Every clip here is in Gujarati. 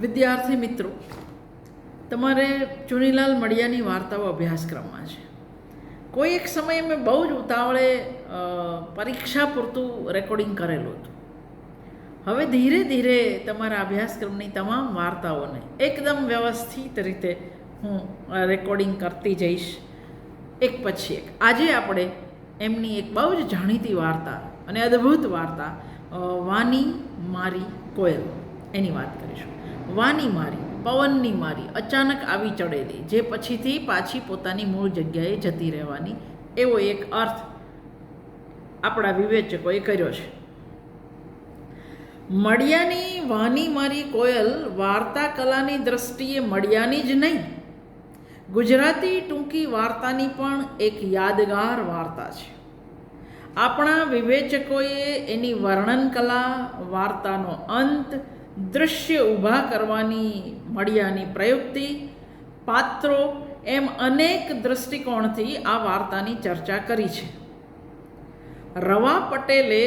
વિદ્યાર્થી મિત્રો, તમારે ચુનીલાલ મડિયાની વાર્તાઓ અભ્યાસક્રમમાં છે. કોઈ એક સમયે મેં બહુ જ ઉતાવળે પરીક્ષા પૂરતું રેકોર્ડિંગ કરેલું હતું. હવે ધીરે ધીરે તમારા અભ્યાસક્રમની તમામ વાર્તાઓને એકદમ વ્યવસ્થિત રીતે હું રેકોર્ડિંગ કરતી જઈશ. એક પછી એક. આજે આપણે એમની એક બહુ જ જાણીતી વાર્તા અને અદ્ભુત વાર્તા વાની મારી કોયલ એની વાત કરીશું. વાની મારી, પવનની મારી અચાનક આવી ચડેલી જે પછીથી પાછી પોતાની મૂળ જગ્યાએ જતી રહેવાની. એવો એક અર્થ આપણા વિવેચકોએ કર્યો છે. મળ્યાની વાની મારી કોયલ વાર્તા કલાની દ્રષ્ટિએ મળ્યાની જ નહીં. ગુજરાતી ટૂંકી વાર્તાની પણ એક યાદગાર વાર્તા છે. આપણા વિવેચકોએ એની વર્ણન કલા વાર્તાનો અંત દૃશ્ય ઊભા કરવાની મળ્યાની પ્રયુક્તિ, પાત્રો એમ અનેક દૃષ્ટિકોણથી આ વાર્તાની ચર્ચા કરી છે. રવા પટેલે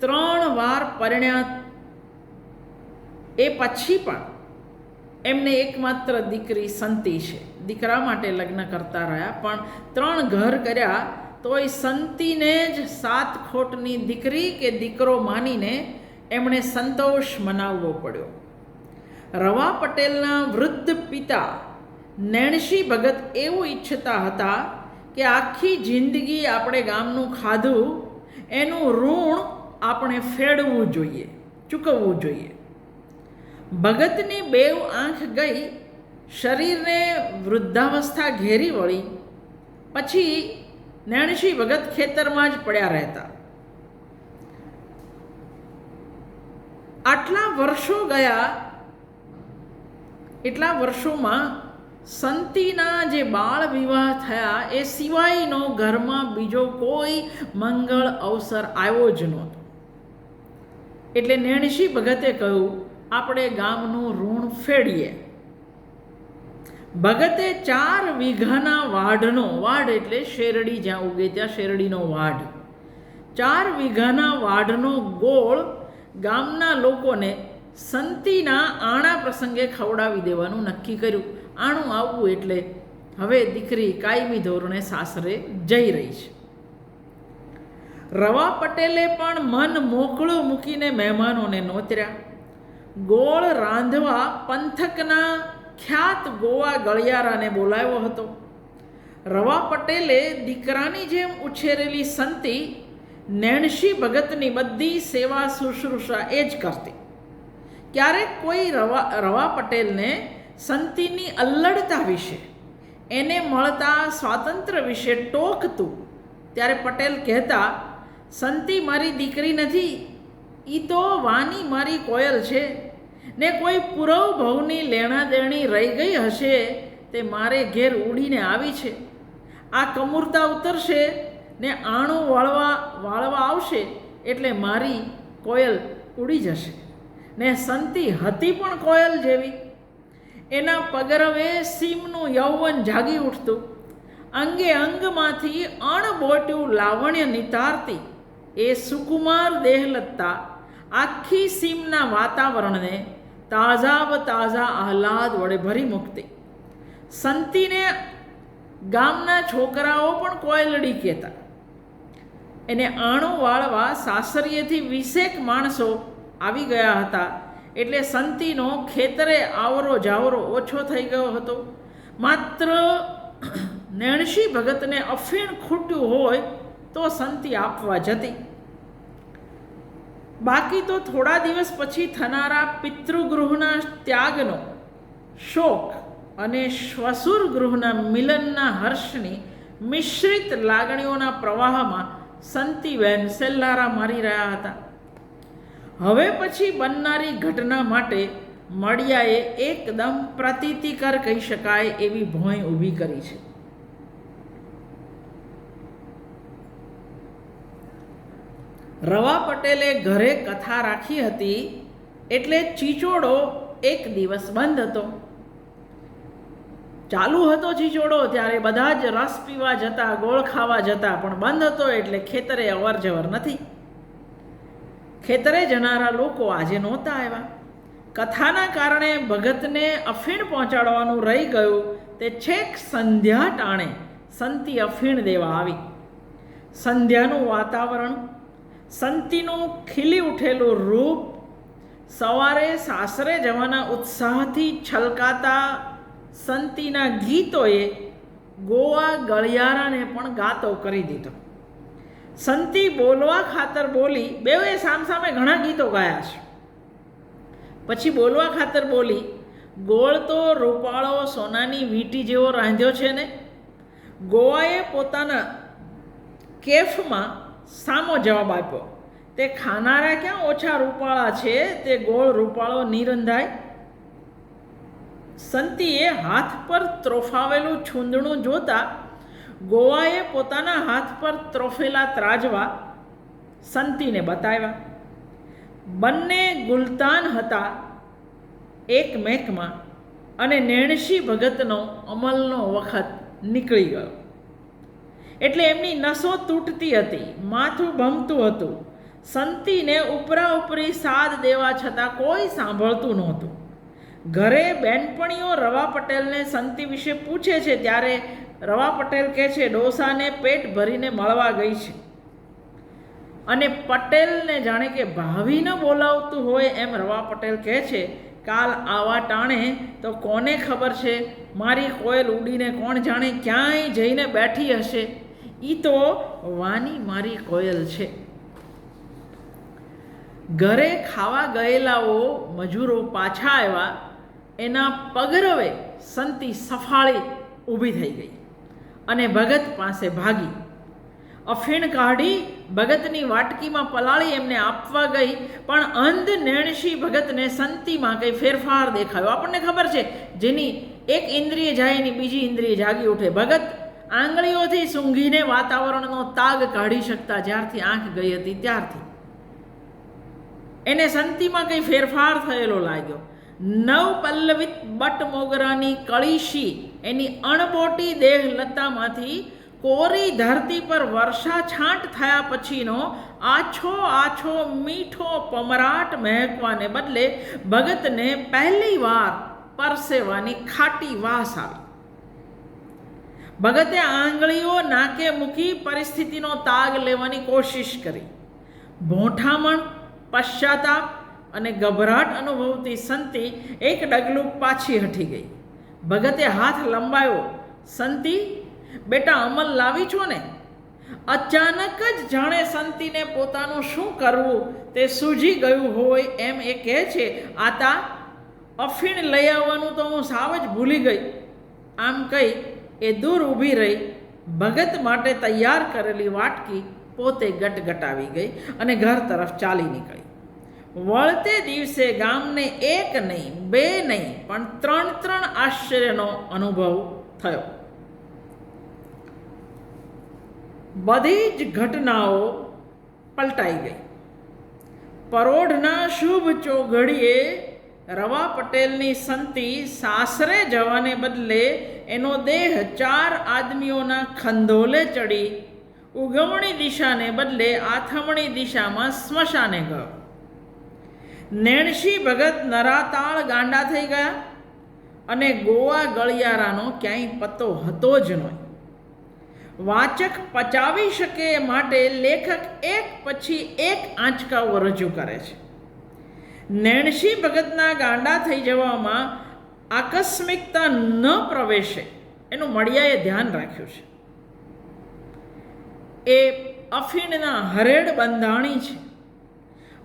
ત્રણ વાર પરિણ્યા એ પછી પણ એમને એકમાત્ર દીકરી સંતી છે. દીકરા માટે લગ્ન કરતા રહ્યા, પણ ત્રણ ઘર કર્યા તોય સંતીને જ સાત ખોટની દીકરી કે દીકરો માનીને એમણે સંતોષ મનાવવો પડ્યો. રવા પટેલના વૃદ્ધ પિતા નેણશી ભગત એવું ઈચ્છતા હતા કે આખી જિંદગી આપણે ગામનું ખાધું, એનું ઋણ આપણે ફેડવું જોઈએ, ચૂકવવું જોઈએ. ભગતની બેવ આંખ ગઈ, શરીરને વૃદ્ધાવસ્થા ઘેરી વળી. પછી નેણશી ભગત ખેતરમાં જ પડ્યા રહેતા. આટલા વર્ષો ગયા, એટલા વર્ષોમાં સંતીના જે બાળ વિવાહ થયા, એ સિવાયનો ઘરમાં બીજો કોઈ મંગળ અવસર આવ્યો જ નહોતો. એટલે નેણશી ભગતે કહ્યું, આપણે ગામનું ઋણ ફેડીએ. ભગતે ચાર વીઘાના વાઢનો, વાઢ એટલે શેરડી જ્યાં ઉગે ત્યાં શેરડીનો વાઢ. ચાર વીઘાના વાઢનો ગોળ ગામના લોકોને સંતીના આણા પ્રસંગે ખવડાવી દેવાનું નક્કી કર્યું. આણું આવવું એટલે હવે દીકરી કાયમી ધોરણે સાસરે જઈ રહી છે. રવા પટેલે પણ મન મોકળું મૂકીને મહેમાનોને નોતર્યા. ગોળ રાંધવા પંથકના ખ્યાત ગોવા ગળિયારાને બોલાવ્યો હતો. રવા પટેલે દીકરાની જેમ ઉછેરેલી સંતી નેણશી ભગતની બધી સેવા શુશ્રૂષા એ જ કરતી. ક્યારેક કોઈ રવા રવા પટેલને સંતિની અલ્લડતા વિશે, એને મળતા સ્વાતંત્ર્ય વિશે ટોકતું, ત્યારે પટેલ કહેતા, સંતિ મારી દીકરી નથી એ તો વાની મારી કોયલ છે. ને કોઈ પુરવ ભવની લેણા દેણી રહી ગઈ હશે, તે મારે ઘેર ઉડીને આવી છે. આ કમૂરતા ઉતરશે ને આણું વાળવા વાળવા આવશે એટલે મારી કોયલ ઉડી જશે. ને સંતી હતી પણ કોયલ જેવી. એના પગરવે સીમનું યૌવન જાગી ઉઠતું. અંગે અંગમાંથી અણબોટ્યું લાવણ્ય નિતારતી. એ સુકુમાર દેહલત્તા આખી સીમના વાતાવરણને તાજા વ તાજા આહલાદ વડે ભરી મૂકતી. સંતીને ગામના છોકરાઓ પણ કોયલડી કહેતા. એને આણું વાળવા સાસરીએથી વીસેક માણસો આવી ગયા હતા. એટલે સંતીનો ખેતરે આવરો જાવરો ઓછો થઈ ગયો હતો. માત્ર નેણશી ભગતને અફીણ ખૂટ્યું હોય તો સંતી આપવા જતી. બાકી તો થોડા દિવસ પછી થનારા પિતૃગૃહના ત્યાગનો શોક અને શ્વસુર ગૃહના મિલનના હર્ષની મિશ્રિત લાગણીઓના પ્રવાહમાં સંતીબેન સેલ્લારા મારી રહ્યા હતા. હવે પછી બનનારી ઘટના માટે મળિયાએ એકદમ પ્રતીતિકર કહી શકાય એવી ભોંય ઊભી કરી છે. રવા પટેલે ઘરે કથા રાખી હતી એટલે ચીચોડો એક દિવસ બંધ હતો. ચાલુ હતો ચીચોડો, ત્યારે બધા જ રસ પીવા જતા, ગોળ ખાવા જતા, પણ બંધ હતો એટલે ખેતરે અવર જવર નથી. ખેતરે જનારા લોકો આજે નહોતા આવ્યા. કથાના કારણે ભગતને અફીણ પહોંચાડવાનું રહી ગયું. તે છેક સંધ્યા ટાણે સંતી અફીણ દેવા આવી. સંધ્યાનું વાતાવરણ, સંતીનું ખીલી ઉઠેલું રૂપ, સવારે સાસરે જવાના ઉત્સાહથી છલકાતા સંતીના ગીતોએ ગોવા ગળિયારાને પણ ગાતો કરી દીધો. સંતી બોલવા ખાતર બોલી બેવે સામસામે ઘણા ગીતો ગાયા છે. પછી બોલવા ખાતર બોલી, ગોળ તો રૂપાળો સોનાની વીંટી જેવો રાંધ્યો છે ને? ગોવાએ પોતાના કેફમાં સામો જવાબ આપ્યો. તે ખાનારા ક્યાં ઓછા રૂપાળા છે? તે ગોળ રૂપાળો નિરંધાય સંતીએ હાથ પર ત્રોફાવેલું છૂંદણું જોતા ગોવાએ પોતાના હાથ પર ત્રોફેલા ત્રાજવા સંતીને બતાવ્યા. બંને ગુલતાન હતા એકમેકમાં અને નેણશી ભગતનો અમલનો વખત નીકળી ગયો. એટલે એમની નસો તૂટતી હતી, માથું ભમતું હતું. સંતીને ઉપરા ઉપરી સાદ દેવા છતાં કોઈ સાંભળતું નહોતું. ઘરે બેનપણીઓ રવા પટેલને સંતિ વિશે પૂછે છે ત્યારે રવા પટેલ કહે છે, ડોસાને પેટ ભરીને મળવા ગઈ છે. અને પટેલને જાણે કે ભાવી ન બોલાવતું હોય એમ રવા પટેલ કહે છે, કાલ આવા ટાણે તો કોને ખબર છે? મારી કોયલ ઉડીને કોણ જાણે ક્યાંય જઈને બેઠી હશે? એ તો વાની મારી કોયલ છે. ઘરે ખાવા ગયેલાઓ મજૂરો પાછા આવ્યા એના પગરવે સંતી સફાળી ઊભી થઈ ગઈ અને ભગત પાસે ભાગી. અફીણ કાઢી ભગતની વાટકીમાં પલાળી એમને આપવા ગઈ, પણ અંધ નેણશી ભગતને સંતીમાં કંઈ ફેરફાર દેખાયો. આપણને ખબર છે, જેની એક ઇન્દ્રિય જાય એની બીજી ઇન્દ્રિય જાગી ઉઠે. ભગત આંગળીઓથી સૂંઘીને વાતાવરણનો તાગ કાઢી શકતા જ્યારથી આંખ ગઈ હતી ત્યારથી. એને સંતીમાં કંઈ ફેરફાર થયેલો લાગ્યો. નવ પલ્લવિત બટ મોગરાની કળીશી એની અણબોટી દેહલતામાંથી કોરી ધરતી પર વર્ષા છાંટ થયા પછીનો આછો આછો મીઠો પમરાટ મહેકવાને બદલે ભગતને પહેલી વાર પરસેવાની ખાટી વાસ આવી. ભગતે આંગળીઓ નાકે મૂકી પરિસ્થિતિનો તાગ લેવાની કોશિશ કરી. ભોંઠામણ પશ્ચાતાપ અને ગભરાટ અનુભવતી સંતી એક ડગલું પાછી હટી ગઈ. ભગતે હાથ લંબાયો, સંતી, બેટા અમલ લાવી છો ને? અચાનક જ જાણે સંતીને પોતાનું શું કરવું તે સૂઝી ગયું હોય એમ એ કહે છે, આતા, અફીણ લઈ આવવાનું તો હું સાવ જ ભૂલી ગઈ. આમ કહી એ દૂર ઊભી રહી. ભગત માટે તૈયાર કરેલી વાટકી પોતે ગટગટાવી ગઈ અને ઘર તરફ ચાલી નીકળી. વળતે દિવસે ગામને એક નહીં, બે નહીં, પણ ત્રણ ત્રણ આશ્ચર્યનો અનુભવ થયો. બધી જ ઘટનાઓ પલટાઈ ગઈ. પરોઢના શુભ ચોઘડીએ રવા પટેલની સંતિ સાસરે જવાને બદલે એનો દેહ ચાર આદમીઓના ખંધોલે ચડી, ઉગમણી દિશાને બદલે આથમણી દિશામાં સ્મશાને ગયો. નેણશી ભગત નરાતાળ ગાંડા થઈ ગયા અને ગોવા ગળિયારાનો ક્યાંય પત્તો હતો જ નહીં વાચક પચાવી શકે માટે લેખક એક પછી એક આંચકાઓ રજૂ કરે છે. નેણશી ભગતના ગાંડા થઈ જવામાં આકસ્મિકતા ન પ્રવેશે એનું મળિયાએ ધ્યાન રાખ્યું છે. એ અફીણના હરેડ બંધાણી છે.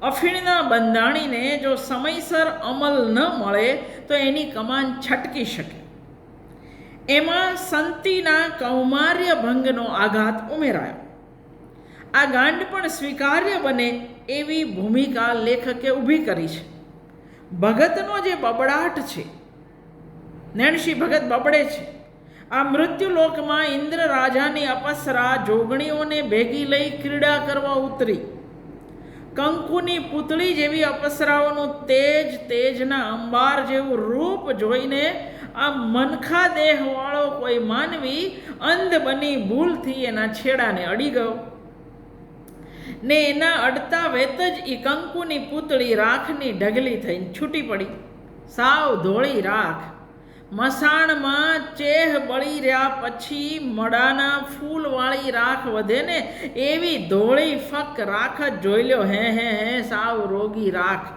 અફીણના બંધાણીને જો સમયસર અમલ ન મળે, તો એની કમાન છટકી શકે. એમાં સંતીના કૌમાર્ય ભંગનો આઘાત ઉમેરાયો. આ ગાંડ પણ સ્વીકાર્ય બને એવી ભૂમિકા લેખકે ઊભી કરી છે. ભગતનો જે બબડાટ છે, નેણશી ભગત બબડે છે, આ મૃત્યુલોકમાં ઇન્દ્ર રાજાની અપસરા જોગણીઓને ભેગી લઈ ક્રીડા કરવા ઉતરી. કંકુની પૂતળી જેવી અપસરાઓનું તેજ, તેજના અંબાર જેવું રૂપ જોઈને આ મનખા દેહવાળો કોઈ માનવી અંધ બની ભૂલથી એના છેડાને અડી ગયો. ને એના અડતા વેત જ એ કંકુની પૂતળી રાખની ઢગલી થઈને છૂટી પડી. સાવ ધોળી રાખ. મસાણમાં ચેહ બળી રહ્યા પછી મડાના ફૂલવાળી રાખ વધે ને એવી ધોળી ફક રાખ જ જોઈ લ્યો. હે હે હે, સાવ રોગી રાખ.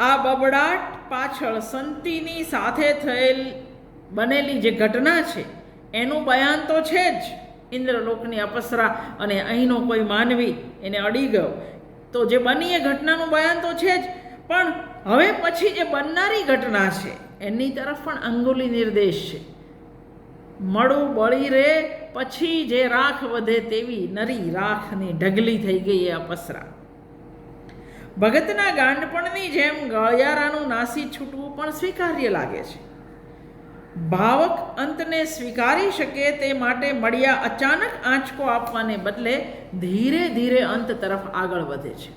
આ બબડાટ પાછળ સંતીની સાથે થયેલ બનેલી જે ઘટના છે, એનું બયાન તો છે જ. ઇન્દ્રલોકની અપસરા અને અહીંનો કોઈ માનવી એને અડી ગયો. તો જે બની એ ઘટનાનું બયાન તો છે જ. પણ હવે પછી જે બનનારી ઘટના છે, એની તરફ પણ અંગુલી નિર્દેશ છે. મળું, બળી રે, પછી જે રાખ વધે તેવી નરી રાખની ઢગલી થઈ ગઈ એ અપસરા. ભગતના ગાંડપણની જેમ ગળિયારાનું નાસી છૂટવું પણ સ્વીકાર્ય લાગે છે. ભાવક અંતને સ્વીકારી શકે તે માટે મળ્યા અચાનક આંચકો આપવાને બદલે ધીરે ધીરે અંત તરફ આગળ વધે છે.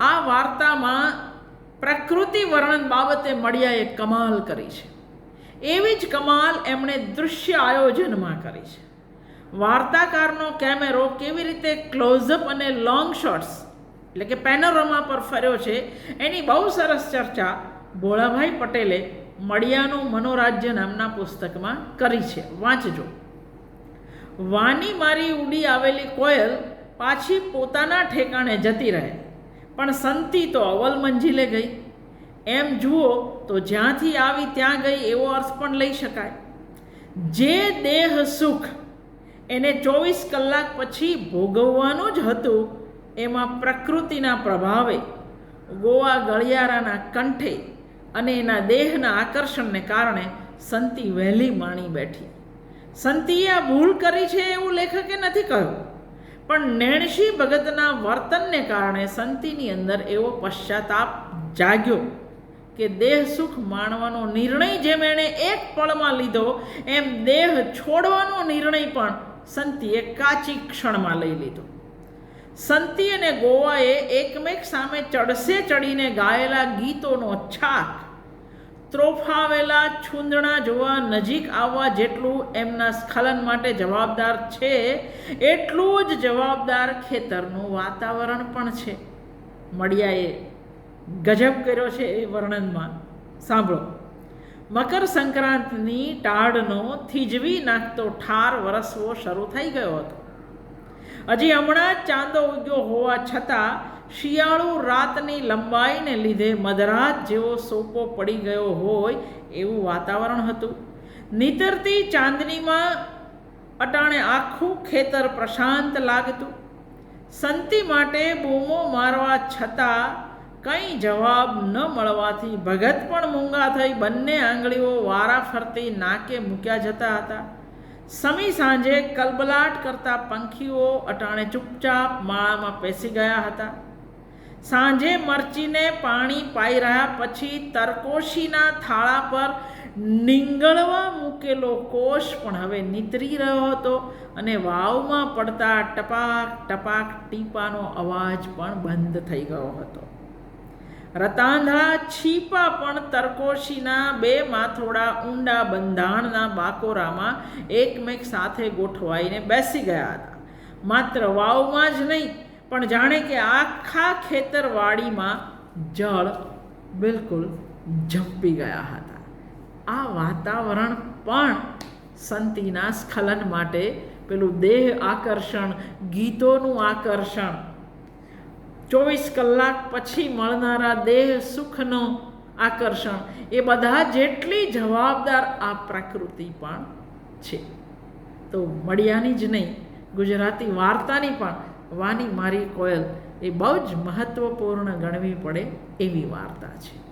આ વાર્તામાં પ્રકૃતિ વર્ણન બાબતે મળ્યાએ કમાલ કરી છે. એવી જ કમાલ એમણે દૃશ્ય આયોજનમાં કરી છે. વાર્તાકારનો કેમેરો કેવી રીતે ક્લોઝઅપ અને લોંગ શોટ્સ એટલે કે પેનોરમા પર ફર્યો છે, એની બહુ સરસ ચર્ચા ભોળાભાઈ પટેલે મળિયાનું મનોરાજ્ય નામના પુસ્તકમાં કરી છે. વાંચજો. વાની મારી ઉડી આવેલી કોયલ પાછી પોતાના ઠેકાણે જતી રહે. પણ સંતી તો અવલ મંજિલે ગઈ. એમ જુઓ તો જ્યાંથી આવી ત્યાં ગઈ એવો અર્થ પણ લઈ શકાય. જે દેહ સુખ એને ચોવીસ કલાક પછી ભોગવવાનું જ હતું, એમાં પ્રકૃતિના પ્રભાવે ગોવા ગળિયારાના કંઠે અને એના દેહના આકર્ષણને કારણે સંતી વહેલી માણી બેઠી. સંતીએ આ ભૂલ કરી છે એવું લેખકે નથી કહ્યું. પણ નેણશી ભગતના વર્તનને કારણે સંતીની અંદર એવો પશ્ચાતાપ જાગ્યો કે દેહ સુખ માણવાનો નિર્ણય જેમ એણે એક પળમાં લીધો, એમ દેહ છોડવાનો નિર્ણય પણ સંતીએ કાચી ક્ષણમાં લઈ લીધો. સંતી અને ગોવાએ એકમેક સામે ચડસે ચડીને ગાયેલા ગીતોનો છાક ત્રોફાવેલા છૂંદણા જોવા નજીક આવવા જેટલું એમના સ્ખલન માટે જવાબદાર છે, એટલું જ જવાબદાર ખેતરનું વાતાવરણ પણ છે. મળિયાએ ગજબ કર્યો છે એ વર્ણનમાં. સાંભળો. મકર સંક્રાંતની ટાળનો થીજવી નાખતો ઠાર વરસવો શરૂ થઈ ગયો હતો. હજી હમણાં જ ચાંદો ઉગ્યો હોવા છતાં શિયાળુ રાતની લંબાઈને લીધે મધરાત જેવો સોપો પડી ગયો હોય એવું વાતાવરણ હતું. નીતરતી ચાંદનીમાં અટાણે આખું ખેતર પ્રશાંત લાગતું. સંતી માટે બૂમો મારવા છતાં કંઈ જવાબ ન મળવાથી ભગત પણ મૂંગા થઈ બંને આંગળીઓ વારા ફરતી નાકે મૂક્યા જતા હતા. સમી સાંજે કલબલાટ કરતા પંખીઓ અટાણે ચૂપચાપ માળામાં પેસી ગયા હતા. સાંજે મરચીને પાણી પાઈ રહ્યા પછી તરકોશીના થાળા પર નીંગળવા મૂકેલો કોષ પણ હવે નીતરી રહ્યો હતો અને વાવમાં પડતા ટપાક ટપાક ટીપાનો અવાજ પણ બંધ થઈ ગયો હતો. રતાંધળા છીપા પણ તરકોશીના બે માથોડા ઊંડા બંધાણના બાકોરામાં એકમેક સાથે ગોઠવાઈને બેસી ગયા હતા. માત્ર વાવમાં જ નહીં પણ જાણે કે આખા ખેતરવાડીમાં જળ બિલકુલ ઝંપી ગયા હતા. આ વાતાવરણ પણ સંતિના સ્ખલન માટે પેલું દેહ આકર્ષણ, ગીતોનું આકર્ષણ. ચોવીસ કલાક પછી મળનારા દેહ સુખનો આકર્ષણ. એ બધા જેટલી જવાબદાર આ પ્રકૃતિ પણ છે. તો મળ્યાની જ નહીં, ગુજરાતી વાર્તાની પણ. વાની મારી કોયલ એ બહુ જ મહત્ત્વપૂર્ણ ગણવી પડે એવી વાર્તા છે.